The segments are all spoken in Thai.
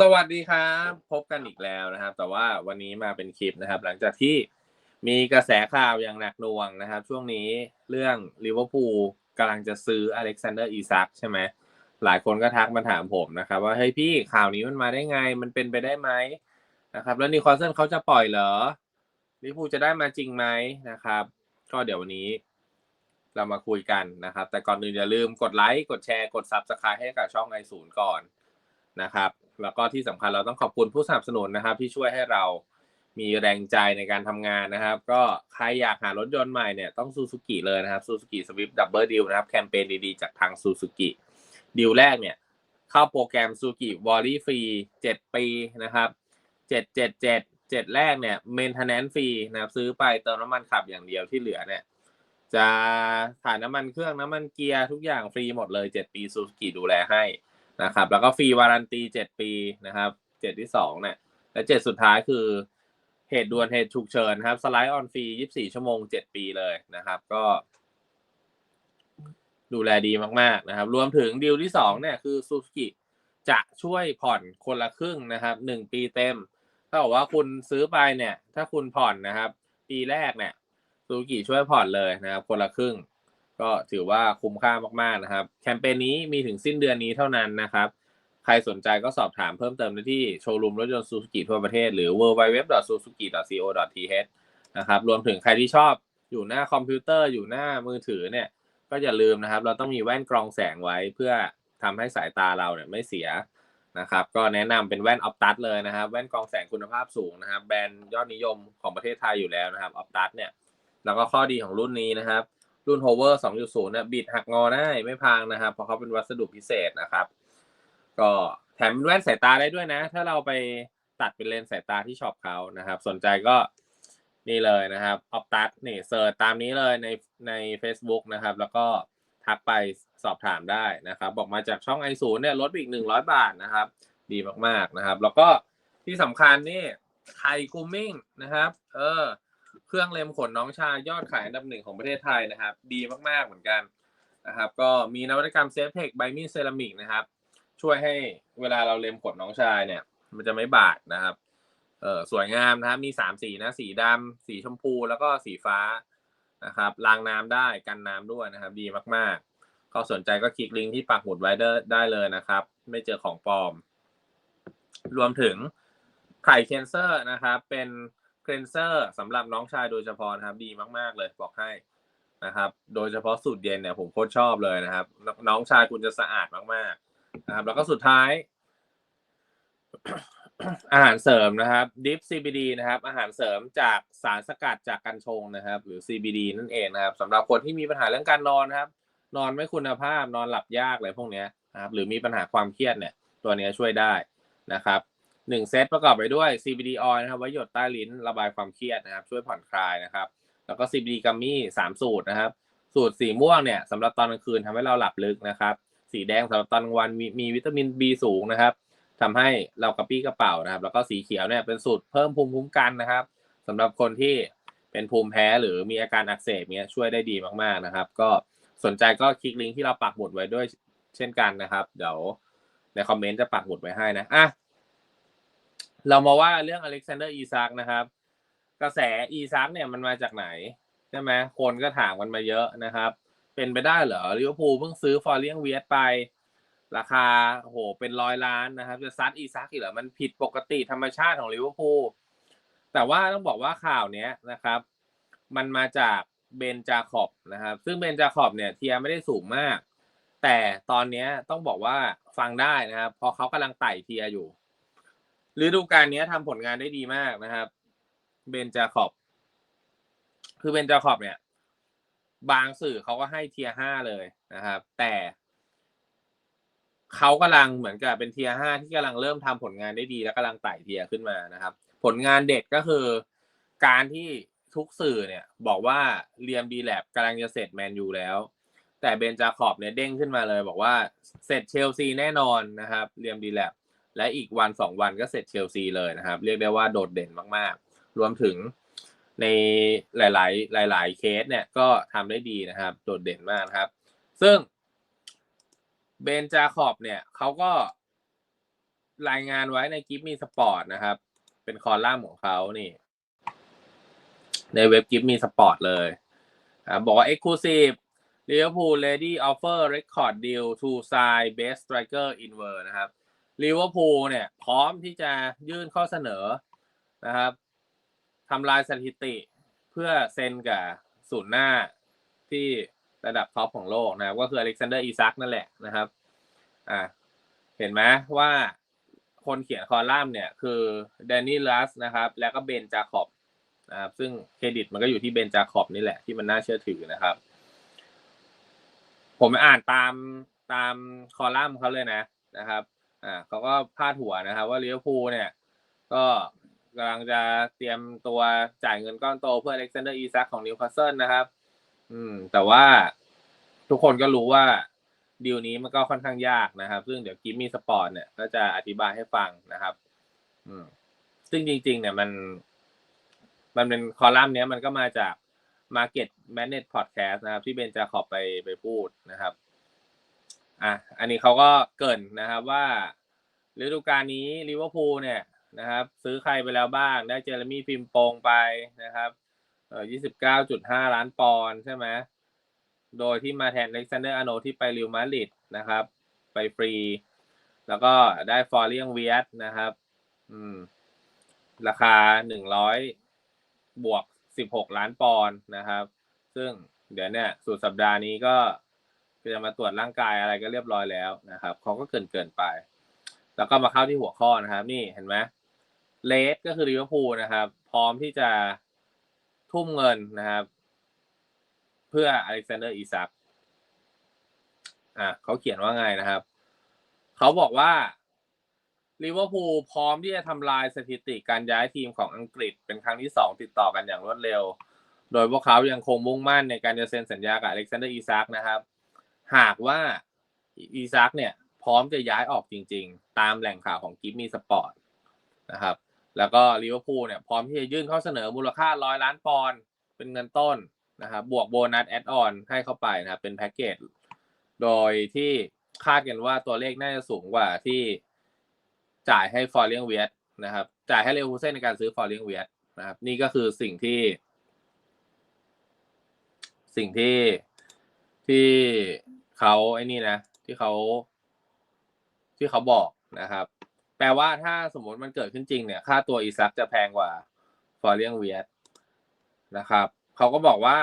สวัสดีครับ พบกันอีกแล้วนะครับ แต่ว่าวันนี้มาเป็นคลิปนะครับ หลังจากที่มีกระแสข่าวอย่างหนักหน่วงนะครับ ช่วงนี้เรื่องลิเวอร์พูลกำลังจะซื้ออเล็กซานเดอร์อีซักใช่ไหมหลายคนก็ทักมาถามผมนะครับ ว่าเฮ้ยพี่ข่าวนี้มันมาได้ไงมันเป็นไปได้ไหมนะครับ แล้วนิคาสเซิลเขาจะปล่อยเหรอลิเวอร์พูลจะได้มาจริงไหมนะครับ ก็เดี๋ยววันนี้เรามาคุยกันนะครับ แต่ก่อนอื่นอย่าลืมกดไลค์กดแชร์กด Subscribe ให้กับช่องไอศูนย์ก่อนนะครับ แล้วก็ที่สำคัญเราต้องขอบคุณผู้สนับสนุนนะครับ ที่ช่วยให้เรามีแรงใจในการทำงานนะครับ ก็ใครอยากหารถยนต์ใหม่เนี่ยต้องซูซูกิเลยนะครับซูซูกิสวิฟต์ดับเบิลดิวนะครับแคมเปญดีๆจากทางซูซูกิดิวแรกเนี่ยเข้าโปรแกรมซูกิวอลลี่ฟรีเจ็ดปีนะครับเจ็ดเจ็ดเจ็ดเจ็ดแรกเนี่ยเมนเทนแนนฟรีนะครับซื้อไปเติมน้ำมันขับอย่างเดียวที่เหลือเนี่ยจะถ่ายน้ำมันเครื่องน้ำมันเกียร์ทุกอย่างฟรีหมดเลยเจ็ดปีซูซูกิดูแลให้ นะครับแล้วก็ฟรีวารันตีเจ็ดปีนะครับเจ็ดที่สองเนี่ยและเจ็ดสุดท้ายคือเหตุด่วนเหตุฉุกเฉินครับสไลด์ออนฟรียี่สิบสี่ชั่วโมงเจ็ดปีเลยนะครับ ก็ ดูแลดีมากๆนะครับ รวมถึงดีลที่สองเนี่ยคือซูซูกิจะช่วยผ่อนคนละครึ่งนะครับหนึ่งปีเต็มถ้าบอกว่าคุณซื้อไปเนี่ย ถ้าคุณผ่อนนะครับ ปีแรกเนี่ยซูซูกิช่วยผ่อนเลยนะครับ คนละครึ่ง ก็ถือว่าคุ้มค่ามากๆนะครับ แคมเปญนี้มีถึงสิ้นเดือนนี้เท่านั้นนะครับ ใครสนใจก็สอบถามเพิ่มเติมได้ที่โชว์รูมรถยนต์ซูซูกิทั่วประเทศหรือ www.suzuki.co.th นะครับ รวมถึงใครที่ชอบอยู่หน้าคอมพิวเตอร์อยู่หน้ามือถือเนี่ย ก็อย่าลืมนะครับ เราต้องมีแว่นกรองแสงไว้เพื่อทำให้สายตาเราเนี่ยไม่เสียนะครับ ก็แนะนำเป็นแว่นออฟตัสเลยนะครับ แว่นกรองแสงคุณภาพสูงนะครับ แบรนด์ยอดนิยมของประเทศไทยอยู่แล้วนะครับออฟตัสเนี่ย แล้วก็ข้อดีของรุ่นนี้นะครับ รุ่น Hover 2.0เนี่ยบิดหักงอได้ไม่พังนะครับ เพราะเขาเป็นวัสดุพิเศษนะครับ ก็แถมเป็นแว่นสายตาได้ด้วยนะ ถ้าเราไปตัดเป็นเลนส์สายตาที่ช็อปเขานะครับ สนใจก็นี่เลยนะครับออฟตัสนี่เสิร์ชตามนี้เลยในใน Facebook นะครับ แล้วก็ทักไปสอบถามได้นะครับ บอกมาจากช่องไอศูนย์เนี่ยลดอีกหนึ่งร้อยบาทนะครับ ดีมากๆนะครับ แล้วก็ที่สำคัญนี่ไทยกูมิ่งนะครับ เออ ครื่องเล็มขนน้องชายยอดขายอันดับหนึ่งของประเทศไทยนะครับ ดีมากๆเหมือนกันนะครับ ก็มีนวัตกรรมเซฟเทคไบมีเซรามิกนะครับ ช่วยให้เวลาเราเล็มขนน้องชายเนี่ย มันจะไม่บาดนะครับเออสวยงามนะครับ มีสามสีนะสีดำสีชมพูแล้วก็สีฟ้านะครับล้างน้ำได้กันน้ำด้วยนะครับ ดีมากๆ ก็สนใจก็คลิกลิงก์ที่ปักหมุดไว้ได้เลยนะครับ ไม่เจอของปลอม รวมถึงไข่เคนเซอร์นะครับ เป็น คลนเซอร์สำหรับน้องชายโดยเฉพาะนะครับ ดีมาก ๆ เลยบอกให้นะครับ โดยเฉพาะสูตรเย็นเนี่ยผมโคตรชอบเลยนะครับ น้องชายคุณจะสะอาดมากๆนะครับ แล้วก็สุดท้าย อาหารเสริมนะครับดิฟ CBD นะครับ อาหารเสริมจากสารสกัดจากกัญชงนะครับ หรือ CBD นั่นเองนะครับสำหรับคนที่มีปัญหาเรื่องการนอนนะครับ นอนไม่คุณภาพนอนหลับยากอะไรพวกนี้นะครับ หรือมีปัญหาความเครียดเนี่ย ตัวนี้ช่วยได้นะครับ หนึ่งเซตประกอบไปด้วย CBD oil นะครับไว้หยดใต้ลิ้นระบายความเครียดนะครับ ช่วยผ่อนคลายนะครับ แล้วก็ CBD กัมมี่สามสูตรนะครับ สูตรสีม่วงเนี่ยสำหรับตอนกลางคืนทำให้เราหลับลึกนะครับ สีแดงสำหรับตอนกลางวันมีมีวิตามิน B สูงนะครับทำให้เรากระปี้กระเป๋านะครับ แล้วก็สีเขียวเนี่ยเป็นสูตรเพิ่มภูมิคุ้มกันนะครับสำหรับคนที่เป็นภูมิแพ้หรือมีอาการอักเสบเนี้ยช่วยได้ดีมากๆนะครับ ก็สนใจก็คลิกลิงก์ที่เราปักหมุดไว้ด้วยเช่นกันนะครับ เดี๋ยวในคอมเมนต์จะปักหมุดไว้ให้นะอะ เรามาว่าเรื่องอเล็กซานเดอร์อีซักนะครับ กระแสอีซักเนี่ยมันมาจากไหนใช่ไหมคนก็ถามกันมาเยอะนะครับ เป็นไปได้เหรอลิเวอร์พูลเพิ่งซื้อฟอร์เลียงเวียสไป ราคาโหเป็นร้อยล้านนะครับ จะซัดอีซักอีกเหรอมันผิดปกติธรรมชาติของลิเวอร์พูลแต่ว่าต้องบอกว่าข่าวเนี้ยนะครับ มันมาจากเบนจาขอบนะครับ ซึ่งเบนจาขอบเนี่ยเทียไม่ได้สูงมาก แต่ตอนนี้ต้องบอกว่าฟังได้นะครับเพราะเขากำลังไต่เทียอยู่ ฤดูกาลนี้ทำผลงานได้ดีมากนะครับ เบนจาขอบ คือเบนจาขอบเนี่ย บางสื่อเขาก็ให้เทียห้าเลยนะครับ แต่เขากำลังเหมือนกับเป็นเทียห้าที่กำลังเริ่มทำผลงานได้ดี แล้วกำลังไต่เทียขึ้นมานะครับ ผลงานเด็ดก็คือการที่ทุกสื่อเนี่ย บอกว่าเรียมดีแลบกำลังจะเสร็จแมนยูแล้ว แต่เบนจาขอบเนี่ยเด้งขึ้นมาเลย บอกว่าเสร็จเชลซีแน่นอนนะครับ เรียมดีแลบ และอีกวันสองวันก็เสร็จเชลซีเลยนะครับ เรียกได้ว่าโดดเด่นมากๆ รวมถึงในหลาย ๆ หลาย ๆ เคสเนี่ยก็ทำได้ดีนะครับ โดดเด่นมากครับ ซึ่งเบนจาขอบเนี่ยเขาก็รายงานไว้ในกิฟมีสปอร์ตนะครับ เป็นคอลัมน์ของเขานี่ ในเว็บกิฟมีสปอร์ตเลยอ่าบอกว่า Exclusive Liverpool Lady Offer Record Deal to sign Best Striker in World นะครับ ลิเวอร์พูลเนี่ย พร้อมที่จะยื่นข้อเสนอนะครับทำลายสถิติเพื่อเซ็นกับศูนย์หน้าที่ระดับท็อปของโลกนะครับ ก็คืออเล็กซานเดอร์อีซักนั่นแหละนะครับ อ่า เห็นไหมว่าคนเขียนคอลัมน์เนี่ย คือแดนนี่ลัสนะครับ แล้วก็เบนจาคอบนะครับ ซึ่งเครดิตมันก็อยู่ที่เบนจาคอบนี่แหละที่มันน่าเชื่อถือนะครับ ผมอ่านตามตามคอลัมน์เขาเลยนะนะครับ อ่าเขาก็พาดหัวนะครับ ว่าลิเวอร์พูลเนี่ย ก็กำลังจะเตรียมตัวจ่ายเงินก้อนโตเพื่ออเล็กซานเดอร์อีซักของนิวคาสเซิลนะครับ อืม แต่ว่าทุกคนก็รู้ว่าดีลนี้มันก็ค่อนข้างยากนะครับ ซึ่งเดี๋ยวกิมมี่สปอร์ตเนี่ยก็จะอธิบายให้ฟังนะครับ อืม ซึ่งจริง ๆ เนี่ยมัน มันเป็นคอลัมน์เนี้ยมันก็มาจาก Market Manage Podcast นะครับ ที่เบนจาขอบไปไปพูดนะครับ อะอันนี้เขาก็เกินนะครับว่าฤดูกาลนี้ลิเวอร์พูลเนี่ยนะครับ ซื้อใครไปแล้วบ้าง ได้เจอร์มี่ฟิมโปงไปนะครับเอ่อยี่สิบเก้าจุดห้าล้านปอนด์ใช่ไหมโดยที่มาแทนเล็กซานเดอร์อโนที่ไปริวมาริดนะครับ ไปฟรี แล้วก็ได้ฟอร์เรียงเวียตนะครับ อืม ราคาหนึ่งร้อยบวกสิบหกล้านปอนด์นะครับ ซึ่งเดี๋ยวเนี่ยสุดสัปดาห์นี้ก็ จะมาตรวจร่างกายอะไรก็เรียบร้อยแล้วนะครับเขาก็เกินเกินไป แล้วก็มาเข้าที่หัวข้อนะครับ นี่เห็นไหมเลสก็คือลิเวอร์พูลนะครับ พร้อมที่จะทุ่มเงินนะครับ เพื่ออเล็กซานเดอร์อีซักอะเขาเขียนว่าไงนะครับ เขาบอกว่าลิเวอร์พูลพร้อมที่จะทำลายสถิติการย้ายทีมของอังกฤษเป็นครั้งที่สองติดต่อกันอย่างรวดเร็ว โดยพวกเขายังคงมุ่งมั่นในการจะเซ็นสัญญากับอเล็กซานเดอร์อีซักนะครับ หากว่าอีซักเนี่ย พร้อมจะย้ายออกจริง ๆ ตามแหล่งข่าวของกิฟมีสปอร์ตนะครับ แล้วก็ลิเวอร์พูลเนี่ยพร้อมที่จะยื่นข้อเสนอมูลค่าร้อยล้านปอนด์เป็นเงินต้นนะครับบวกโบนัสแอดออนให้เข้าไปนะครับเป็นแพ็กเกจโดยที่คาดกันว่าตัวเลขน่าจะสูงกว่าที่จ่ายให้ฟอร์เลียงเวียตนะครับจ่ายให้เลวูเซ่นในการซื้อฟอร์เลียงเวียตนะครับ นี่ก็คือสิ่งที่ สิ่งที่ที่ เขาไอ้นี่นะ ที่เขา ที่เขาบอกนะครับ แปลว่าถ้าสมมติมันเกิดขึ้นจริงเนี่ย ค่าตัวอีซักจะแพงกว่าฟอร์เลียงเวียตนะครับเขาก็บอกว่า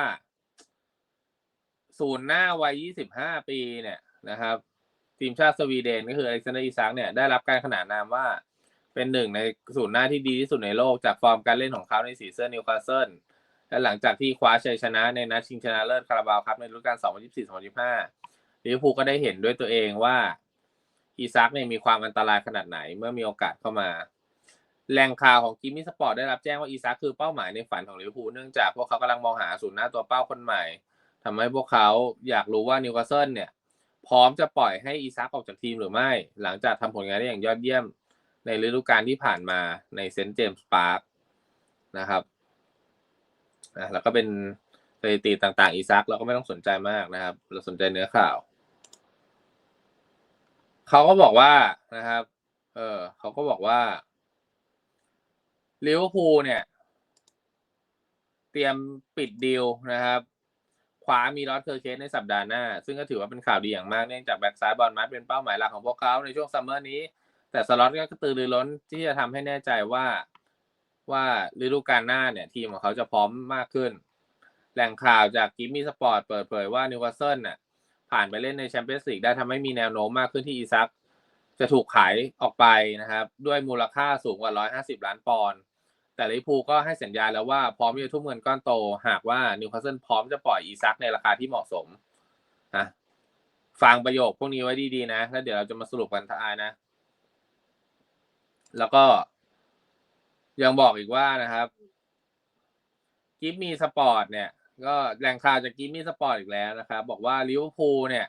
ศูนย์หน้าวัย 25 ปีเนี่ยนะครับ ทีมชาติสวีเดนก็คืออเล็กซานเดอร์อีซักเนี่ยได้รับการขนานนามว่าเป็นหนึ่งในศูนย์หน้าที่ดีที่สุดในโลกจากฟอร์มการเล่นของเขาในสีเสื้อนิวคาสเซิลและหลังจากที่คว้าชัยชนะในนัดชิงชนะเลิศคาราบาวครับในฤดูกาล 2024-2025 ลิเวอร์พูลก็ได้เห็นด้วยตัวเองว่าอีซักเนี่ยมีความอันตรายขนาดไหนเมื่อมีโอกาสเข้ามา แหล่งข่าวของกิมมี่สปอร์ตได้รับแจ้งว่าอีซักคือเป้าหมายในฝันของลิเวอร์พูลเนื่องจากพวกเขากำลังมองหาศูนย์หน้าตัวเป้าคนใหม่ทำให้พวกเขาอยากรู้ว่านิวคาสเซิลเนี่ย พร้อมจะปล่อยให้อีซักออกจากทีมหรือไม่ หลังจากทำผลงานได้อย่างยอดเยี่ยมในฤดูกาลที่ผ่านมาในเซนต์เจมส์พาร์คนะครับอะแล้วก็เป็นสถิติต่างๆ อีซักเราก็ไม่ต้องสนใจมากนะครับ เราสนใจเนื้อข่าว เขาก็บอกว่านะครับ เออเขาก็บอกว่าลิเวอร์พูลเนี่ย เตรียมปิดดีลนะครับคว้ามีรอสเคอร์เคสในสัปดาห์หน้า ซึ่งก็ถือว่าเป็นข่าวดีอย่างมากเนื่องจากแบ็กซ้ายบอลมัดเป็นเป้าหมายหลักของพวกเขาในช่วงซัมเมอร์นี้ แต่สล็อตก็กระตือรือร้นที่จะทำให้แน่ใจว่าว่าฤดูกาลหน้าเนี่ย ทีมของเขาจะพร้อมมากขึ้น แหล่งข่าวจากกิมมี่สปอร์ตเปิดเผยว่านิวคาสเซิลน่ะ ผ่านไปเล่นในแชมเปี้ยนส์ลีกได้ทำให้มีแนวโน้มมากขึ้นที่อีซักจะถูกขายออกไปนะครับ ด้วยมูลค่าสูงกว่า 150 ล้านปอนด์แต่ลิพูก็ให้สัญญาแล้วว่าพร้อมจะทุ่มเงินก้อนโต หากว่านิวคาสเซิลพร้อมจะปล่อยอีซักในราคาที่เหมาะสมนะฟังประโยคพวกนี้ไว้ดีๆนะ แล้วเดี๋ยวเราจะมาสรุปกันท้ายนะ แล้วก็ ยังบอกอีกว่านะครับกิฟมีสปอร์ตเนี่ย ก็แหล่งข่าวจากกิฟมีสปอร์ตอีกแล้วนะครับบอกว่าลิเวอร์พูลเนี่ย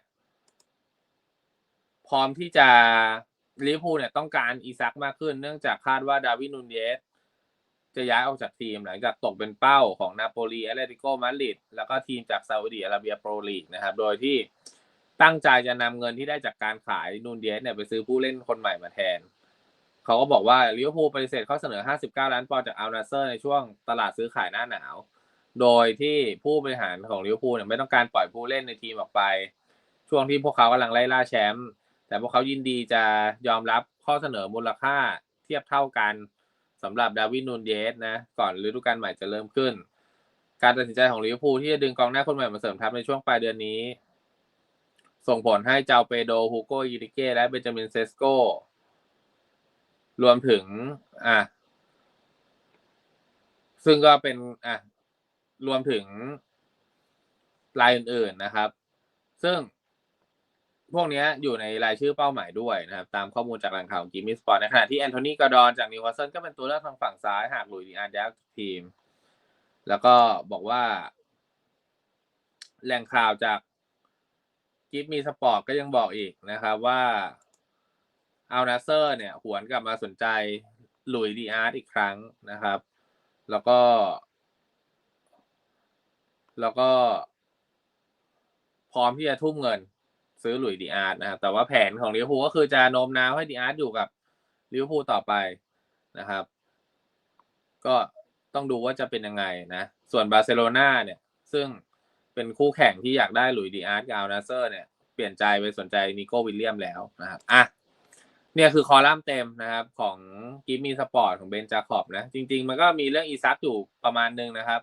พร้อมที่จะลิเวอร์พูลเนี่ยต้องการอีซักมากขึ้น เนื่องจากคาดว่าดาวินนูนเยสจะย้ายออกจากทีมหลังจากตกเป็นเป้าของนาโปลีแอตเลติโกมาดริดแล้วก็ทีมจากซาอุดิอาระเบียโปรลีกนะครับ โดยที่ตั้งใจจะนำเงินที่ได้จากการขายนูนเยสเนี่ยไปซื้อผู้เล่นคนใหม่มาแทน เขาก็บอกว่าลิเวอร์พูลปฏิเสธข้อเสนอ 59 ล้านปอนด์จากอัลนาเซอร์ในช่วงตลาดซื้อขายหน้าหนาว โดยที่ผู้บริหารของลิเวอร์พูลเนี่ยไม่ต้องการปล่อยผู้เล่นในทีมออกไป ช่วงที่พวกเขากำลังไล่ล่าแชมป์แต่พวกเขายินดีจะยอมรับข้อเสนอมูลค่าเทียบเท่ากันสำหรับดาวินนูนเยสนะก่อนฤดูกาลใหม่จะเริ่มขึ้น การตัดสินใจของลิเวอร์พูลที่จะดึงกองหน้าคนใหม่มาเสริมทัพในช่วงปลายเดือนนี้ ส่งผลให้เจ้าเปโดฮูโกยิริเก้และเบนจามินเซสโกรวมถึงอะซึ่งก็เป็นอะ รวมถึงรายอื่นๆนะครับ ซึ่งพวกนี้อยู่ในรายชื่อเป้าหมายด้วยนะครับ ตามข้อมูลจากแหล่งข่าวกิมมี่สปอร์ตในขณะที่แอนโทนีกอร์ดอนจากนิวคาสเซิลก็เป็นตัวเลือกทางฝั่งซ้าย หากหลุยส์ดีอาร์ย้ายจากทีม แล้วก็บอกว่า แหล่งข่าวจากกิฟมีสปอร์ตก็ยังบอกอีกนะครับว่าอัลนาเซอร์ เนี่ย หวนกลับมาสนใจหลุยดีอาร์อีกครั้งนะครับ แล้วก็ แล้วก็พร้อมที่จะทุ่มเงิน ซื้อหลุยดีอาร์นะครับแต่ว่าแผนของลิเวอร์พูลก็คือจะโน้มน้าวให้ดีอาร์อยู่กับลิเวอร์พูลต่อไปนะครับ ก็ต้องดูว่าจะเป็นยังไงนะ ส่วนบาร์เซโลนาเนี่ย ซึ่งเป็นคู่แข่งที่อยากได้หลุยดีอาร์กับอัลนาเซอร์เนี่ย เปลี่ยนใจไปสนใจนิโก้วิลเลียมแล้วนะครับอะเนี่ยคือคอลัมน์เต็มนะครับ ของกิฟมีสปอร์ตของเบนจาคอบนะ จริง ๆ มันก็มีเรื่องอีซักอยู่ประมาณนึงนะครับ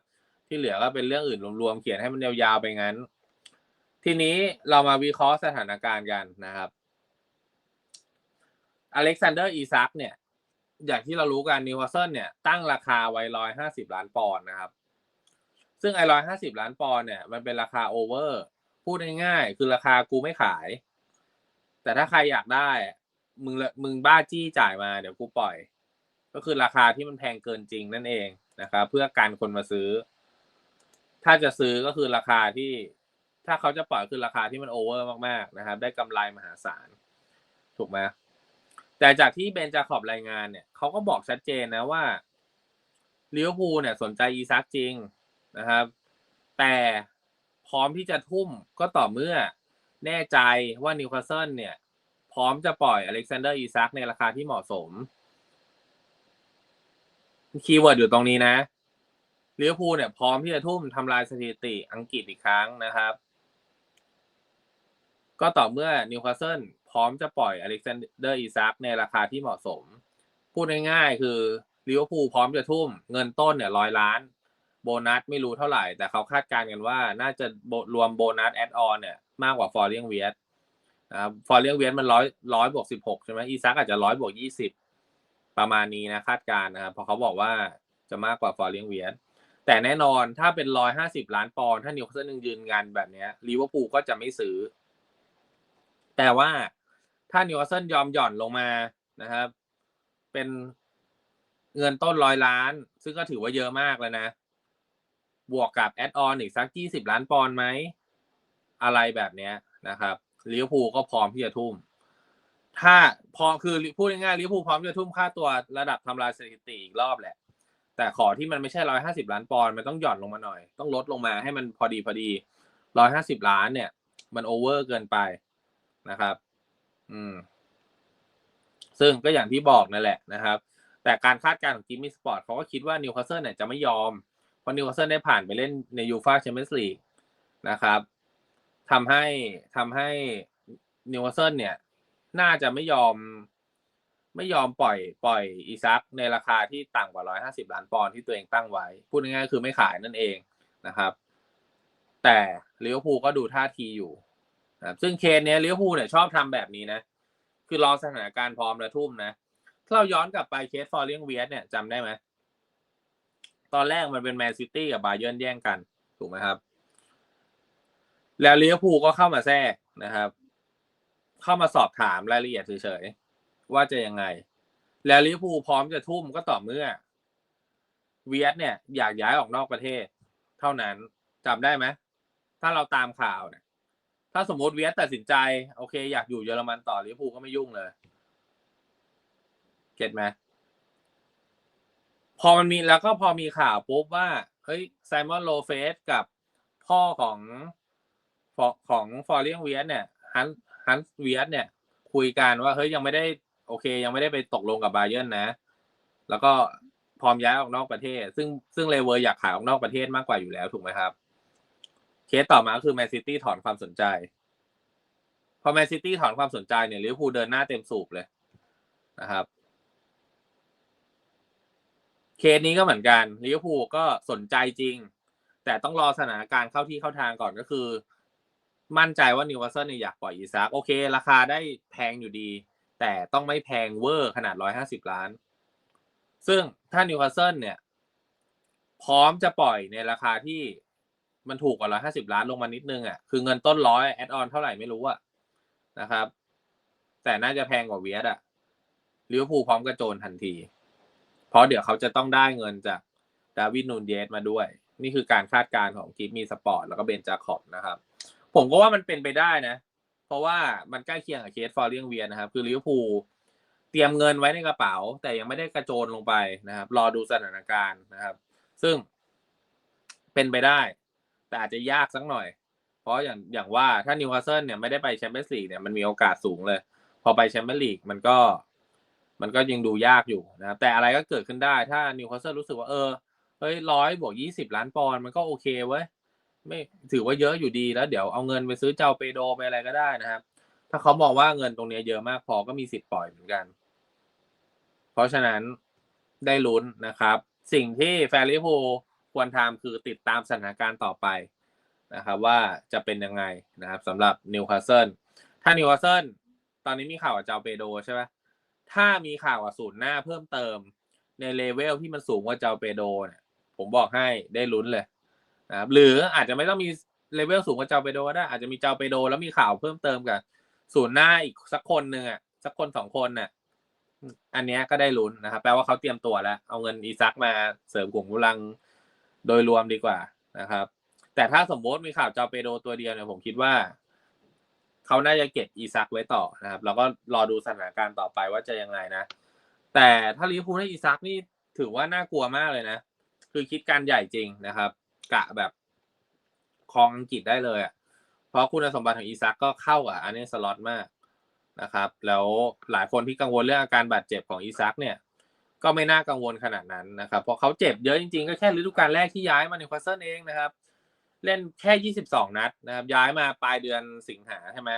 ที่เหลือก็เป็นเรื่องอื่นรวมๆเขียนให้มันยาวๆไปงั้น ทีนี้เรามาวิเคราะห์สถานการณ์กันนะครับอเล็กซานเดอร์อีซักเนี่ย อย่างที่เรารู้กันนิวคาสเซิลเนี่ยตั้งราคาไว้ร้อยห้าสิบล้านปอนด์นะครับ ซึ่งไอ้ร้อยห้าสิบล้านปอนด์เนี่ยมันเป็นราคาโอเวอร์พูดง่ายๆคือราคากูไม่ขาย แต่ถ้าใครอยากได้ มึงมึงบ้าจี้จ่ายมาเดี๋ยวกูปล่อย ก็คือราคาที่มันแพงเกินจริงนั่นเองนะครับเพื่อการคนมาซื้อ ถ้าจะซื้อก็คือราคาที่ ถ้าเขาจะปล่อยคือราคาที่มันโอเวอร์มากๆนะครับ ได้กำไรมหาศาลถูกไหมแต่จากที่เบนจาขอบรายงานเนี่ยเขาก็บอกชัดเจนนะว่าลิเวอร์พูลเนี่ยสนใจอีซักจริงนะครับ แต่พร้อมที่จะทุ่มก็ต่อเมื่อแน่ใจว่านิวคาสเซิลเนี่ย พร้อมจะปล่อยอเล็กซานเดอร์อีซักในราคาที่เหมาะสมคีย์เวิร์ดอยู่ตรงนี้นะ ลิเวอร์พูลเนี่ยพร้อมที่จะทุ่มทำลายสถิติอังกฤษอีกครั้งนะครับ ก็ต่อเมื่อนิวคาสเซิลพร้อมจะปล่อยอเล็กซานเดอร์อีซักในราคาที่เหมาะสม พูดง่ายๆคือลิเวอร์พูลพร้อมจะทุ่มเงินต้นเนี่ยร้อยล้าน โบนัสไม่รู้เท่าไหร่ แต่เขาคาดการณ์กันว่าน่าจะรวมโบนัสแอดออนเนี่ยมากกว่าฟอร์เรียงเวียสนะครับฟอร์เรียงเวียสมันร้อยร้อยบวกสิบหกใช่ไหมอีซักอาจจะร้อยบวกยี่สิบประมาณนี้นะคาดการณ์นะครับเพราะเขาบอกว่าจะมากกว่าฟอร์เรียงเวียส แต่แน่นอนถ้าเป็นร้อยห้าสิบล้านปอนด์ถ้านิวคาสเซิลยังยืนยันแบบนี้ลิเวอร์พูลก็จะไม่ซื้อ แต่ว่าถ้านิวคาสเซิลยอมหย่อนลงมานะครับ เป็นเงินต้นร้อยล้าน ซึ่งก็ถือว่าเยอะมากแล้วนะ บวกกับแอดออนอีกสักยี่สิบล้านปอนด์ไหม อะไรแบบเนี้ยนะครับลิเวอร์พูลก็พร้อมที่จะทุ่ม ถ้าพอคือพูดง่ายๆลิเวอร์พูลพร้อมที่จะทุ่มค่าตัวระดับทำลายสถิติอีกรอบแหละ แต่ขอที่มันไม่ใช่ร้อยห้าสิบล้านปอนด์มันต้องหย่อนลงมาหน่อย ต้องลดลงมาให้มันพอดีพอดีร้อยห้าสิบล้านเนี่ย มันโอเวอร์เกินไปนะครับ อืม ซึ่งก็อย่างที่บอกนั่นแหละนะครับ แต่การคาดการณ์ของจิมมี่สปอร์ตเขาก็คิดว่านิวคาสเซิลเนี่ยจะไม่ยอม เพราะนิวคาสเซิลได้ผ่านไปเล่นในยูฟาแชมเปี้ยนส์ลีกนะครับทำให้ทำให้นิวคาสเซิลเนี่ย น่าจะไม่ยอม ไม่ยอมปล่อยปล่อยอีซักในราคาที่ต่ำกว่าร้อยห้าสิบล้านปอนด์ที่ตัวเองตั้งไว้ พูดง่ายๆคือไม่ขายนั่นเองนะครับ แต่ลิเวอร์พูลก็ดูท่าทีอยู่นะครับซึ่งเคนเนี้ยลิเวอร์พูลเนี่ยชอบทำแบบนี้นะ คือรอสถานการณ์พร้อมแล้วทุ่มนะถ้าเราย้อนกลับไปเคสฟอร์เรียงเวียสเนี่ยจำได้ไหมตอนแรกมันเป็นแมนซิตี้กับบาเยิร์นแย่งกัน ถูกไหมครับ แล้วลิเวอร์พูลก็เข้ามาแทรกนะครับ เข้ามาสอบถามรายละเอียดเฉยๆ ว่าจะยังไง แล้วลิเวอร์พูลพร้อมจะทุ่มก็ต่อเมื่อ เวียสเนี่ย อยากย้ายออกนอกประเทศ เท่านั้นจำได้ไหมถ้าเราตามข่าวเนี่ย ถ้าสมมติเวียสตัดสินใจ โอเค อยากอยู่เยอรมันต่อลิเวอร์พูลก็ไม่ยุ่งเลยเก็ตไหมพอมันมีแล้วก็พอมีข่าวปุ๊บว่าเฮ้ยไซมอนโลเฟสกับพ่อของของฟอร์เรียงเวียสเนี่ยฮันฮันเวียสเนี่ย คุยกันว่าเฮ้ยยังไม่ได้ โอเค ยังไม่ได้ไปตกลงกับบาเยิร์นนะ แล้วก็พร้อมย้ายออกนอกประเทศ ซึ่งซึ่งเลเวอร์อยากขายออกนอกประเทศมากกว่าอยู่แล้วถูกไหมครับ เคสต่อมาก็คือแมนซิตี้ถอนความสนใจ พอแมนซิตี้ถอนความสนใจเนี่ยลิเวอร์พูลเดินหน้าเต็มสูบเลยนะครับ เคสนี้ก็เหมือนกันลิเวอร์พูลก็สนใจจริง แต่ต้องรอสถานการณ์เข้าที่เข้าทางก่อนก็คือ มั่นใจว่านิวคาสเซิลเนี่ยอยากปล่อยอีซักโอเค ราคาได้แพงอยู่ดี แต่ต้องไม่แพงเวอร์ขนาดร้อยห้าสิบล้าน ซึ่งถ้านิวคาสเซิลเนี่ย พร้อมจะปล่อยในราคาที่มันถูกกว่าร้อยห้าสิบล้านลงมานิดนึงอะคือเงินต้นร้อยแอดออนเท่าไหร่ไม่รู้อะนะครับ แต่น่าจะแพงกว่าเวียดอะลิเวอร์พูลพร้อมกระโจนทันที เพราะเดี๋ยวเขาจะต้องได้เงินจากดาวิดนูนเยสมาด้วย นี่คือการคาดการณ์ของกิฟมีสปอร์ตแล้วก็เบนจาคอบนะครับ ผมก็ว่ามันเป็นไปได้นะ เพราะว่ามันใกล้เคียงกับเคสฟอร์เรียงเวียนะครับ คือลิเวอร์พูลเตรียมเงินไว้ในกระเป๋า แต่ยังไม่ได้กระโจนลงไปนะครับ รอดูสถานการณ์นะครับ ซึ่งเป็นไปได้ แต่อาจจะยากสักหน่อย เพราะอย่างอย่างว่าถ้านิวคาสเซิลเนี่ยไม่ได้ไปแชมเปี้ยนส์ลีกเนี่ยมันมีโอกาสสูงเลย พอไปแชมเปี้ยนส์ลีกมันก็ มันก็ยังดูยากอยู่นะครับ แต่อะไรก็เกิดขึ้นได้ ถ้านิวคาสเซิลรู้สึกว่าเออเฮ้ยร้อยบวกยี่สิบล้านปอนด์มันก็โอเคเว้ย ไม่ถือว่าเยอะอยู่ดีแล้ว เดี๋ยวเอาเงินไปซื้อเจ้าเปโดไปอะไรก็ได้นะครับ ถ้าเขามองว่าเงินตรงนี้เยอะมากพอก็มีสิทธิ์ปล่อยเหมือนกัน เพราะฉะนั้นได้ลุ้นนะครับ สิ่งที่แฟนลิเวอร์พูลควรทำคือติดตามสถานการณ์ต่อไปนะครับ ว่าจะเป็นยังไงนะครับสำหรับนิวคาสเซิลถ้านิวคาสเซิลตอนนี้มีข่าวกับเจ้าเปโดใช่ไหมถ้ามีข่าวกับศูนย์หน้าเพิ่มเติม ในเลเวลที่มันสูงกว่าเจ้าเปโดเนี่ยผมบอกให้ได้ลุ้นเลย นะครับหรืออาจจะไม่ต้องมีเลเวลสูงกว่าเจ้าเปโดก็ได้อาจจะมีเจ้าเปโด แล้วมีข่าวเพิ่มเติมกับศูนย์หน้าอีกสักคนหนึ่งอะสักคนสองคนน่ะอันนี้ก็ได้ลุ้นนะครับแปลว่าเขาเตรียมตัวแล้ว เอาเงินอีซักมาเสริมกลุ่มกำลังโดยรวมดีกว่านะครับ แต่ถ้าสมมติมีข่าวเจ้าเปโดตัวเดียวเนี่ยผมคิดว่าเขาน่าจะเก็บอีซักไว้ต่อนะครับ แล้วก็รอดูสถานการณ์ต่อไปว่าจะยังไงนะ แต่ถ้าลิเวอร์พูลให้อีซักนี่ถือว่าน่ากลัวมากเลยนะ คือคิดการใหญ่จริงนะครับ กะแบบครองอังกฤษได้เลยอะเพราะคุณสมบัติของอีซักก็เข้ากับอันนี้สล็อตมากนะครับ แล้วหลายคนที่กังวลเรื่องอาการบาดเจ็บของอีซักเนี่ย ก็ไม่น่ากังวลขนาดนั้นนะครับเพราะเขาเจ็บเยอะจริงๆ ก็แค่ฤดูกาลแรกที่ย้ายมาในควอเซนเองนะครับ เล่นแค่ 22 นัดนะครับ ย้ายมาปลายเดือนสิงหาใช่ไหม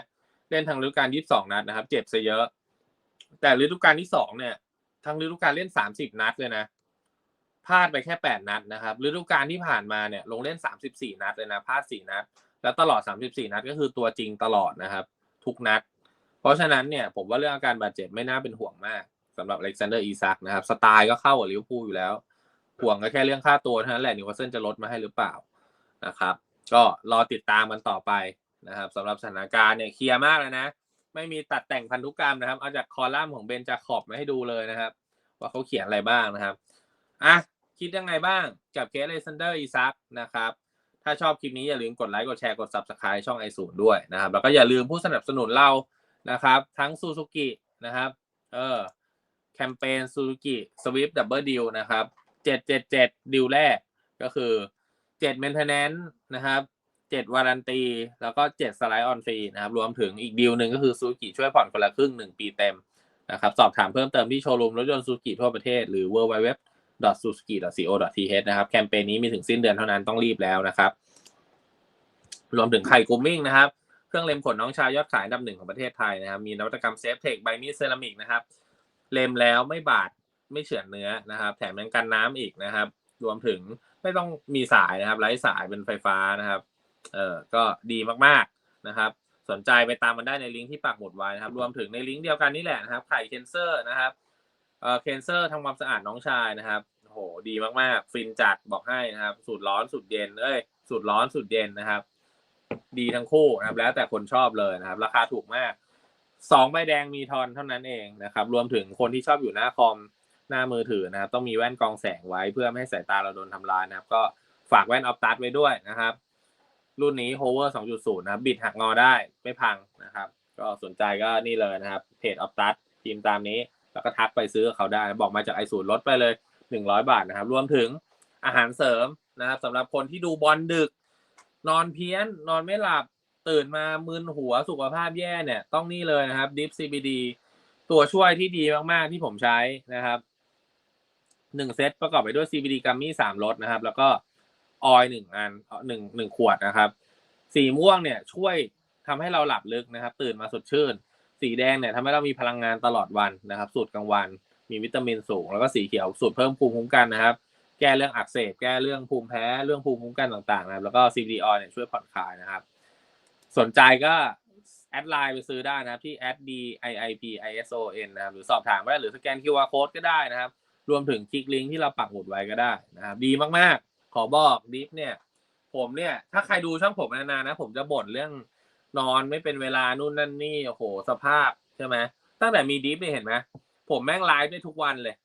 เล่นทางฤดูกาล 22 นัดนะครับ เจ็บซะเยอะ แต่ฤดูกาลที่สองเนี่ยทางฤดูกาลเล่น 30 นัดเลยนะ พลาดไปแค่แปดนัดนะครับฤดูกาลที่ผ่านมาเนี่ยลงเล่นสามสิบสี่นัดเลยนะพลาดสี่นัด แล้วตลอดสามสิบสี่นัดก็คือตัวจริงตลอดนะครับ ทุกนัด เพราะฉะนั้นเนี่ยผมว่าเรื่องอาการบาดเจ็บไม่น่าเป็นห่วงมากสำหรับอเล็กซานเดอร์อีซักนะครับสไตล์ก็เข้ากับลิเวอร์พูลอยู่แล้ว ห่วงก็แค่เรื่องค่าตัวเท่านั้นแหละนิวคาสเซิลจะลดมาให้หรือเปล่านะครับ ก็รอติดตามมันต่อไปนะครับสำหรับสถานการณ์เนี่ยเคลียร์มากเลยนะ ไม่มีตัดแต่งพันธุกรรมนะครับ เอาจากคอลัมน์ของเบนจาขอบมาให้ดูเลยนะครับ ว่าเขาเขียนอะไรบ้างนะครับ อะคิดยังไงบ้างกับเคสเลซันเดอร์อีซักนะครับ ถ้าชอบคลิปนี้อย่าลืมกดไลค์กดแชร์กด Subscribe ช่องไอศูนย์ด้วยนะครับ แล้วก็อย่าลืมผู้สนับสนุนเรานะครับ ทั้งซูซูกินะครับ เออแคมเปญซูซูกิสวิฟดับเบิลดิวนะครับเจ็ดเจ็ดเจ็ดดิวแรกก็คือเจ็ดเมนเทนแนนนะครับเจ็ดวารันตี แล้วก็เจ็ดสไลด์ออนฟรีนะครับ รวมถึงอีกดีลหนึ่งก็คือซูซูกิช่วยผ่อนคนละครึ่งหนึ่งปีเต็มนะครับ สอบถามเพิ่มเติมที่โชว์รูมรถยนต์ซูซูกิทั่วประเทศหรือ w w w suzuki.co.th นะครับแคมเปญนี้มีถึงสิ้นเดือนเท่านั้นต้องรีบแล้วนะครับ รวมถึงไข่กูมิ่งนะครับ เครื่องเล็มขนน้องชายยอดขายดับหนึ่งของประเทศไทยนะครับ มีนวัตกรรมเซฟเทคไบมีเซรามิกนะครับ เล็มแล้วไม่บาดไม่เฉือนเนื้อนะครับ แถมยังกันน้ำอีกนะครับ รวมถึงไม่ต้องมีสายนะครับไร้สายเป็นไฟฟ้านะครับ เออก็ดีมากๆนะครับสนใจไปตามมันได้ในลิงก์ที่ปักหมุดไว้นะครับ รวมถึงในลิงก์เดียวกันนี่แหละนะครับ ไข่เคนเซอร์นะครับเอ่อเคนเซอร์ทำความสะอาดน้องชายนะครับ โหดีมากๆ ฟินจัดบอกให้นะครับ สูตรร้อนสูตรเย็นเอ้ยสูตรร้อนสูตรเย็นนะครับ ดีทั้งคู่นะครับ แล้วแต่คนชอบเลยนะครับ ราคาถูกมากสองใบแดงมีทอนเท่านั้นเองนะครับ รวมถึงคนที่ชอบอยู่หน้าคอมหน้ามือถือนะครับ ต้องมีแว่นกองแสงไว้เพื่อไม่ให้สายตาเราโดนทำลายนะครับ ก็ฝากแว่นออฟตัดไว้ด้วยนะครับ รุ่นนี้ Hover 2.0 นะครับ บิดหักงอได้ไม่พังนะครับ ก็สนใจก็นี่เลยนะครับเพจออฟตัดทีมตามนี้ แล้วก็ทักไปซื้อเขาได้ บอกมาจากไอศูนย์ลดไปเลย 100บาทนะครับ รวมถึงอาหารเสริมนะครับสำหรับคนที่ดูบอลดึก นอนเพี้ยน นอนไม่หลับตื่นมามึนหัวสุขภาพแย่เนี่ย ต้องนี่เลยนะครับ Deep CBD ตตัวช่วยที่ดีมากๆ ที่ผมใช้นะครับหนึ่งเซตประกอบไปด้วย CBD กัมมี่สามรสนะครับ แล้วก็ออยหนึ่งอันหนึ่งหนึ่งขวดนะครับ สีม่วงเนี่ยช่วยทำให้เราหลับลึกนะครับ ตื่นมาสดชื่น สีแดงเนี่ยทำให้เรามีพลังงานตลอดวันนะครับ สูตรกลางวัน มีวิตามินสูง แล้วก็สีเขียวสูตรเพิ่มภูมิคุ้มกันนะครับ แก้เรื่องอักเสบแก้เรื่องภูมิแพ้เรื่องภูมิคุ้มกันต่างๆนะครับแล้วก็ CBD oil เนี่ยช่วยผ่อนคลายนะครับ สนใจก็แอดไลน์ไปซื้อได้นะครับที่ d i i p i s o n นะครับหรือสอบถามก็ได้หรือสแกน QR code ก็ได้นะครับ รวมถึงคลิกลิงก์ที่เราปักหมุดไว้ก็ได้นะครับ ดีมากๆ ขอบอกดิฟเนี่ย ผมเนี่ย ถ้าใครดูช่องผมนานๆนะ ผมจะบ่นเรื่องนอนไม่เป็นเวลานู่นนั่นนี่โอ้โหสภาพใช่ไหมตั้งแต่มีดิฟเนี่ยเห็นไหม ผมแม่งไลฟ์ได้ทุกวันเลย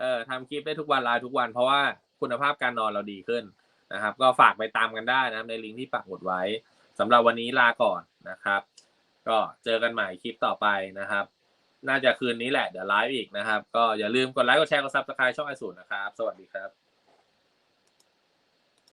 เออทำคลิปได้ทุกวันไลฟ์ทุกวัน เพราะว่าคุณภาพการนอนเราดีขึ้นนะครับ ก็ฝากไปตามกันได้นะครับ ในลิงก์ที่ปักหมุดไว้สำหรับวันนี้ลาก่อนนะครับ ก็เจอกันใหม่คลิปต่อไปนะครับ น่าจะคืนนี้แหละเดี๋ยวไลฟ์อีกนะครับ ก็อย่าลืมกดไลค์กดแชร์กดซับสไครต์ช่องไอสูนนะครับ สวัสดีครับ